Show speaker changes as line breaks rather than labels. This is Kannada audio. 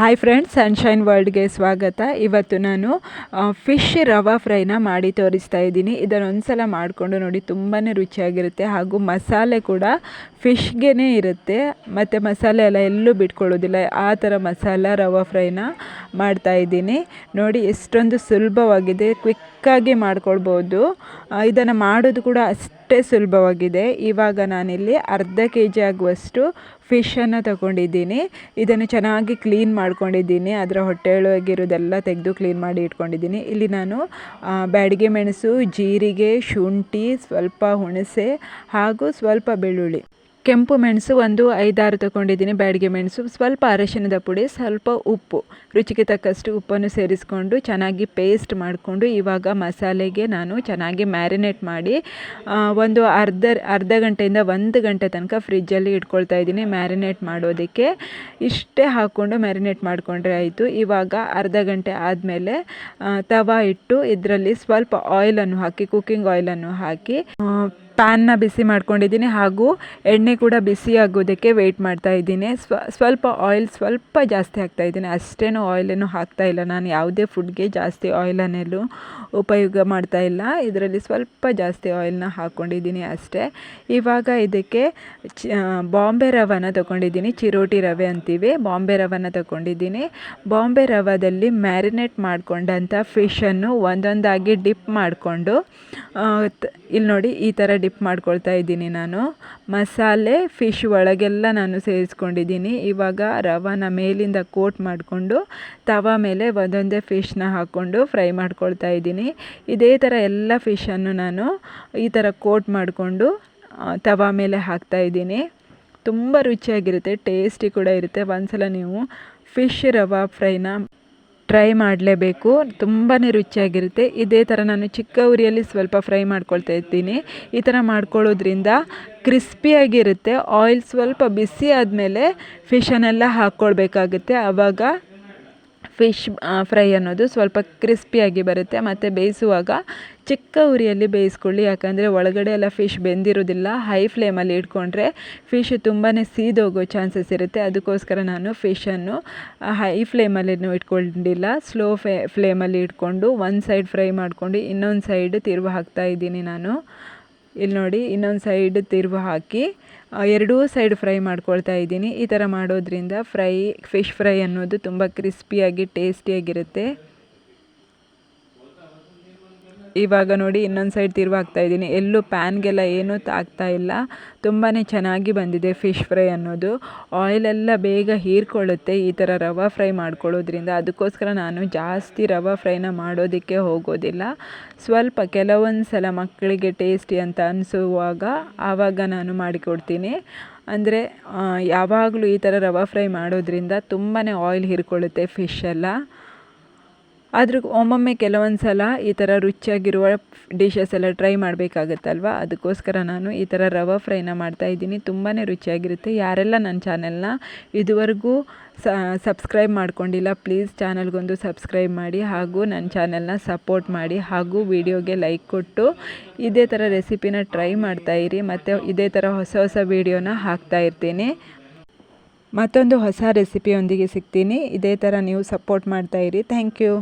ಹಾಯ್ ಫ್ರೆಂಡ್ಸ್ ಸನ್ಶೈನ್ ವರ್ಲ್ಡ್ಗೆ ಸ್ವಾಗತ. ಇವತ್ತು ನಾನು ಫಿಶ್ ರವಾ ಫ್ರೈನ ಮಾಡಿ ತೋರಿಸ್ತಾ ಇದ್ದೀನಿ. ಇದನ್ನೊಂದು ಒಂದ್ಸಲ ಮಾಡಿಕೊಂಡು ನೋಡಿ ತುಂಬಾ ರುಚಿಯಾಗಿರುತ್ತೆ ಹಾಗೂ ಮಸಾಲೆ ಕೂಡ ಫಿಶ್ಗೆ ಇರುತ್ತೆ. ಮತ್ತು ಮಸಾಲೆ ಎಲ್ಲ ಎಲ್ಲೂ ಬಿಟ್ಕೊಳ್ಳೋದಿಲ್ಲ. ಆ ಥರ ಮಸಾಲ, ರವಾ ಫ್ರೈನ ಮಾಡ್ತಾ ಇದ್ದೀನಿ. ನೋಡಿ, ಎಷ್ಟೊಂದು ಸುಲಭವಾಗಿದೆ ಕ್ವಿಕ್ಕಾಗಿ ಮಾಡ್ಕೊಳ್ಬೋದು. ಇದನ್ನು ಮಾಡೋದು ಕೂಡ ಅಷ್ಟೇ ಸುಲಭವಾಗಿದೆ. ಇವಾಗ ನಾನಿಲ್ಲಿ ಅರ್ಧ ಕೆ ಜಿ ಆಗುವಷ್ಟು ಫಿಶನ್ನು ತಗೊಂಡಿದ್ದೀನಿ. ಇದನ್ನು ಚೆನ್ನಾಗಿ ಕ್ಲೀನ್ ಮಾಡ್ಕೊಂಡಿದ್ದೀನಿ. ಅದರ ಹೊಟ್ಟೆ ಒಳಗಿರೋದೆಲ್ಲ ತೆಗೆದು ಕ್ಲೀನ್ ಮಾಡಿ ಇಟ್ಕೊಂಡಿದ್ದೀನಿ. ಇಲ್ಲಿ ನಾನು ಬ್ಯಾಡಿಗೆ ಮೆಣಸು, ಜೀರಿಗೆ, ಶುಂಠಿ, ಸ್ವಲ್ಪ ಹುಣಸೆ ಹಾಗೂ ಸ್ವಲ್ಪ ಬೆಳ್ಳುಳ್ಳಿ. ಕೆಂಪು ಮೆಣಸು ಒಂದು ಐದಾರು ತಗೊಂಡಿದ್ದೀನಿ, ಬ್ಯಾಡಿಗೆ ಮೆಣಸು. ಸ್ವಲ್ಪ ಅರಶಿನದ ಪುಡಿ, ಸ್ವಲ್ಪ ಉಪ್ಪು. ರುಚಿಗೆ ತಕ್ಕಷ್ಟು ಉಪ್ಪನ್ನು ಸೇರಿಸ್ಕೊಂಡು ಚೆನ್ನಾಗಿ ಪೇಸ್ಟ್ ಮಾಡಿಕೊಂಡು ಇವಾಗ ಮಸಾಲೆಗೆ ನಾನು ಚೆನ್ನಾಗಿ ಮ್ಯಾರಿನೇಟ್ ಮಾಡಿ ಒಂದು ಅರ್ಧ ಅರ್ಧ ಗಂಟೆಯಿಂದ ಒಂದು ಗಂಟೆ ತನಕ ಫ್ರಿಜ್ಜಲ್ಲಿ ಇಟ್ಕೊಳ್ತಾ ಇದ್ದೀನಿ ಮ್ಯಾರಿನೇಟ್ ಮಾಡೋದಕ್ಕೆ. ಇಷ್ಟೇ ಹಾಕ್ಕೊಂಡು ಮ್ಯಾರಿನೇಟ್ ಮಾಡಿಕೊಂಡ್ರೆ ಆಯಿತು. ಇವಾಗ ಅರ್ಧ ಗಂಟೆ ಆದಮೇಲೆ ತವಾ ಇಟ್ಟು ಇದರಲ್ಲಿ ಸ್ವಲ್ಪ ಆಯಿಲನ್ನು ಹಾಕಿ ಕುಕ್ಕಿಂಗ್ ಆಯಿಲನ್ನು ಹಾಕಿ ಪ್ಯಾನ್ನ ಬಿಸಿ ಮಾಡ್ಕೊಂಡಿದ್ದೀನಿ ಹಾಗೂ ಎಣ್ಣೆ ಕೂಡ ಬಿಸಿ ಆಗೋದಕ್ಕೆ ವೆಯ್ಟ್ ಮಾಡ್ತಾ ಇದ್ದೀನಿ. ಸ್ವ, ಸ್ವಲ್ಪ ಆಯಿಲ್ ಸ್ವಲ್ಪ ಜಾಸ್ತಿ ಹಾಕ್ತಾ ಇದ್ದೀನಿ. ಅಷ್ಟೇನೂ ಆಯಿಲನ್ನು ಹಾಕ್ತಾ ಇಲ್ಲ. ನಾನು ಯಾವುದೇ ಫುಡ್ಗೆ ಜಾಸ್ತಿ ಆಯಿಲನ್ನೆಲ್ಲೂ ಉಪಯೋಗ ಮಾಡ್ತಾ ಇಲ್ಲ. ಇದರಲ್ಲಿ ಸ್ವಲ್ಪ ಜಾಸ್ತಿ ಆಯಿಲ್ನ ಹಾಕ್ಕೊಂಡಿದ್ದೀನಿ ಅಷ್ಟೇ. ಇವಾಗ ಇದಕ್ಕೆ ಬಾಂಬೆ ರವನ ತೊಗೊಂಡಿದ್ದೀನಿ. ಚಿರೋಟಿ ರವೆ ಅಂತೀವಿ. ಬಾಂಬೆ ರವನ ತೊಗೊಂಡಿದ್ದೀನಿ. ಬಾಂಬೆ ರವದಲ್ಲಿ ಮ್ಯಾರಿನೇಟ್ ಮಾಡಿಕೊಂಡಂಥ ಫಿಶನ್ನು ಒಂದೊಂದಾಗಿ ಡಿಪ್ ಮಾಡಿಕೊಂಡು ಇಲ್ಲಿ ನೋಡಿ ಈ ಥರ ಡಿಪ್ ಮಾಡ್ಕೊಳ್ತಾ ಇದ್ದೀನಿ ನಾನು. ಮಸಾಲೆ ಫಿಶ್ ಒಳಗೆಲ್ಲ ನಾನು ಸೇರಿಸ್ಕೊಂಡಿದ್ದೀನಿ. ಇವಾಗ ರವಾನ ಮೇಲಿಂದ ಕೋಟ್ ಮಾಡಿಕೊಂಡು, ತವ ಮೇಲೆ ಒಂದೊಂದೇ ಫಿಶ್ನ ಹಾಕ್ಕೊಂಡು ಫ್ರೈ ಮಾಡ್ಕೊಳ್ತಾ ಇದ್ದೀನಿ. ಇದೇ ಥರ ಎಲ್ಲ ಫಿಶನ್ನು ನಾನು ಈ ಥರ ಕೋಟ್ ಮಾಡಿಕೊಂಡು ತವ ಮೇಲೆ ಹಾಕ್ತಾ ಇದ್ದೀನಿ. ತುಂಬ ರುಚಿಯಾಗಿರುತ್ತೆ ಟೇಸ್ಟಿ ಕೂಡ ಇರುತ್ತೆ. ಒಂದ್ಸಲ ನೀವು ಫಿಶ್ ರವಾ ಫ್ರೈನ ಟ್ರೈ ಮಾಡಲೇಬೇಕು. ತುಂಬಾ ರುಚಿಯಾಗಿರುತ್ತೆ. ಇದೇ ಥರ ನಾನು ಚಿಕ್ಕ ಉರಿಯಲ್ಲಿ ಸ್ವಲ್ಪ ಫ್ರೈ ಮಾಡ್ಕೊಳ್ತಾ ಇರ್ತೀನಿ ಈ ಥರ ಮಾಡ್ಕೊಳ್ಳೋದ್ರಿಂದ ಕ್ರಿಸ್ಪಿಯಾಗಿರುತ್ತೆ ಆಯಿಲ್ ಸ್ವಲ್ಪ ಬಿಸಿ ಆದಮೇಲೆ ಫಿಶನ್ನೆಲ್ಲ ಹಾಕ್ಕೊಳ್ಬೇಕಾಗುತ್ತೆ. ಆವಾಗ ಫಿಶ್ ಫ್ರೈ ಅನ್ನೋದು ಸ್ವಲ್ಪ ಕ್ರಿಸ್ಪಿಯಾಗಿ ಬರುತ್ತೆ. ಮತ್ತು ಬೇಯಿಸುವಾಗ ಚಿಕ್ಕ ಉರಿಯಲ್ಲಿ ಬೇಯಿಸ್ಕೊಳ್ಳಿ. ಯಾಕಂದರೆ ಒಳಗಡೆ ಎಲ್ಲ ಫಿಶ್ ಬೆಂದಿರೋದಿಲ್ಲ. ಹೈ ಫ್ಲೇಮಲ್ಲಿ ಇಟ್ಕೊಂಡ್ರೆ ಫಿಶ್ ತುಂಬಾ ಸೀದೋಗೋ ಚಾನ್ಸಸ್ ಇರುತ್ತೆ. ಅದಕ್ಕೋಸ್ಕರ ನಾನು ಫಿಶನ್ನು ಹೈ ಫ್ಲೇಮಲ್ಲೇನು ಇಟ್ಕೊಂಡಿಲ್ಲ. ಸ್ಲೋ ಫ್ಲೇಮಲ್ಲಿ ಇಟ್ಕೊಂಡು, ಒಂದು ಸೈಡ್ ಫ್ರೈ ಮಾಡಿಕೊಂಡು ಇನ್ನೊಂದು ಸೈಡ್ ತಿರುವು ಹಾಕ್ತಾ ಇದ್ದೀನಿ ನಾನು. ಇಲ್ಲಿ ನೋಡಿ, ಇನ್ನೊಂದು ಸೈಡ್ ತಿರುವು ಹಾಕಿ ಎರಡೂ ಸೈಡ್ ಫ್ರೈ ಮಾಡ್ಕೊಳ್ತಾ ಇದ್ದೀನಿ. ಈ ಥರ ಮಾಡೋದ್ರಿಂದ ಫ್ರೈ ಫಿಶ್ ಫ್ರೈ ಅನ್ನೋದು ತುಂಬ ಕ್ರಿಸ್ಪಿಯಾಗಿ ಟೇಸ್ಟಿಯಾಗಿರುತ್ತೆ ಇವಾಗ ನೋಡಿ ಇನ್ನೊಂದು ಸೈಡ್ ತಿರುವು ಹಾಕ್ತಾ ಇದ್ದೀನಿ. ಎಲ್ಲೂ ಪ್ಯಾನ್ಗೆಲ್ಲ ಏನೂ ತಾಗ್ತಾ ಇಲ್ಲ. ತುಂಬಾ ಚೆನ್ನಾಗಿ ಬಂದಿದೆ ಫಿಶ್ ಫ್ರೈ ಅನ್ನೋದು. ಆಯಿಲೆಲ್ಲ ಬೇಗ ಹೀರ್ಕೊಳ್ಳುತ್ತೆ ಈ ಥರ ರವೆ ಫ್ರೈ ಮಾಡ್ಕೊಳ್ಳೋದ್ರಿಂದ. ಅದಕ್ಕೋಸ್ಕರ ನಾನು ಜಾಸ್ತಿ ರವೆ ಫ್ರೈನ ಮಾಡೋದಕ್ಕೆ ಹೋಗೋದಿಲ್ಲ. ಸ್ವಲ್ಪ ಕೆಲವೊಂದು ಸಲ ಮಕ್ಕಳಿಗೆ ಟೇಸ್ಟಿ ಅಂತ ಅನಿಸುವಾಗ ಆವಾಗ ನಾನು ಮಾಡಿಕೊಡ್ತೀನಿ. ಅಂದರೆ ಯಾವಾಗಲೂ ಈ ಥರ ರವೆ ಫ್ರೈ ಮಾಡೋದ್ರಿಂದ ತುಂಬಾ ಆಯಿಲ್ ಹೀರ್ಕೊಳ್ಳುತ್ತೆ ಫಿಶ್ ಎಲ್ಲ. ಆದರೂ ಒಮ್ಮೊಮ್ಮೆ ಕೆಲವೊಂದು ಸಲ ಈ ಥರ ರುಚಿಯಾಗಿರುವ ಡಿಶಸ್ ಎಲ್ಲ ಟ್ರೈ ಮಾಡಬೇಕಾಗತ್ತಲ್ವ? ಅದಕ್ಕೋಸ್ಕರ ನಾನು ಈ ಥರ ರವ ಫ್ರೈನ ಮಾಡ್ತಾಯಿದ್ದೀನಿ ತುಂಬಾ ರುಚಿಯಾಗಿರುತ್ತೆ. ಯಾರೆಲ್ಲ ನನ್ನ ಚಾನೆಲ್ನ ಇದುವರೆಗೂ ಸಬ್ಸ್ಕ್ರೈಬ್ ಮಾಡ್ಕೊಂಡಿಲ್ಲ ಪ್ಲೀಸ್ ಚಾನಲ್ಗೊಂದು ಸಬ್ಸ್ಕ್ರೈಬ್ ಮಾಡಿ ಹಾಗೂ ನನ್ನ ಚಾನೆಲ್ನ ಸಪೋರ್ಟ್ ಮಾಡಿ ಹಾಗೂ ವಿಡಿಯೋಗೆ ಲೈಕ್ ಕೊಟ್ಟು ಇದೇ ಥರ ರೆಸಿಪಿನ ಟ್ರೈ ಮಾಡ್ತಾ ಇರಿ. ಮತ್ತು ಇದೇ ಥರ ಹೊಸ ಹೊಸ ವೀಡಿಯೋನ ಹಾಕ್ತಾ ಇರ್ತೀನಿ. ಮತ್ತೊಂದು ಹೊಸ ರೆಸಿಪಿಯೊಂದಿಗೆ ಸಿಗ್ತೀನಿ. ಇದೇ ಥರ ನೀವು ಸಪೋರ್ಟ್ ಮಾಡ್ತಾಯಿರಿ ಥ್ಯಾಂಕ್ ಯು